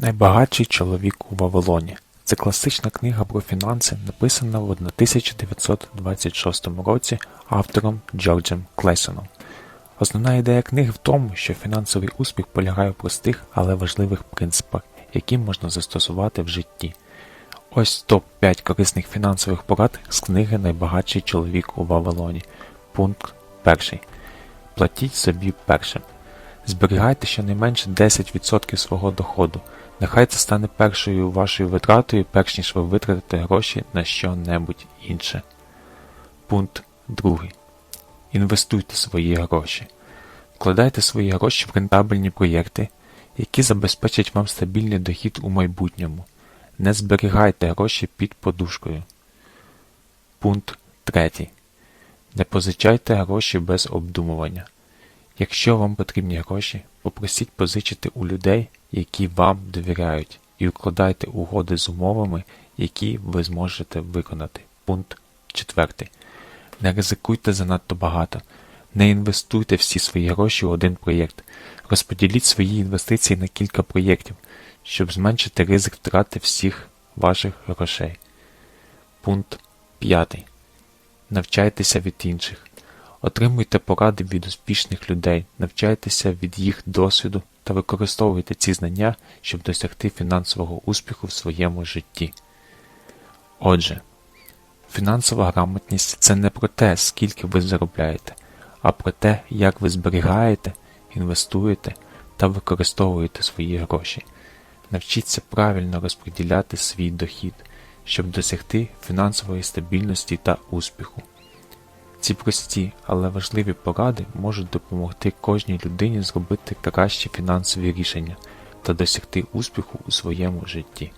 Найбагатший чоловік у Вавилоні це класична книга про фінанси, написана в 1926 році автором Джорджем Клейсоном. Основна ідея книги в тому, що фінансовий успіх полягає в простих, але важливих принципах, які можна застосувати в житті. Ось топ-5 корисних фінансових порад з книги Найбагатший чоловік у Вавилоні. Пункт перший. Платіть собі першим. Зберігайте щонайменше 10% свого доходу. Нехай це стане першою вашою витратою, перш ніж ви витратите гроші на що-небудь інше. Пункт 2. Інвестуйте свої гроші. Вкладайте свої гроші в рентабельні проєкти, які забезпечать вам стабільний дохід у майбутньому. Не зберігайте гроші під подушкою. Пункт 3. Не позичайте гроші без обдумування. Якщо вам потрібні гроші, попросіть позичити у людей, які вам довіряють, і укладайте угоди з умовами, які ви зможете виконати. Пункт 4. Не ризикуйте занадто багато. Не інвестуйте всі свої гроші у один проєкт. Розподіліть свої інвестиції на кілька проєктів, щоб зменшити ризик втрати всіх ваших грошей. Пункт 5. Навчайтеся від інших. Отримуйте поради від успішних людей, навчайтеся від їх досвіду та використовуйте ці знання, щоб досягти фінансового успіху в своєму житті. Отже, фінансова грамотність це не про те, скільки ви заробляєте, а про те, як ви зберігаєте, інвестуєте та використовуєте свої гроші. Навчіться правильно розподіляти свій дохід, щоб досягти фінансової стабільності та успіху. Ці прості, але важливі поради можуть допомогти кожній людині зробити кращі фінансові рішення та досягти успіху у своєму житті.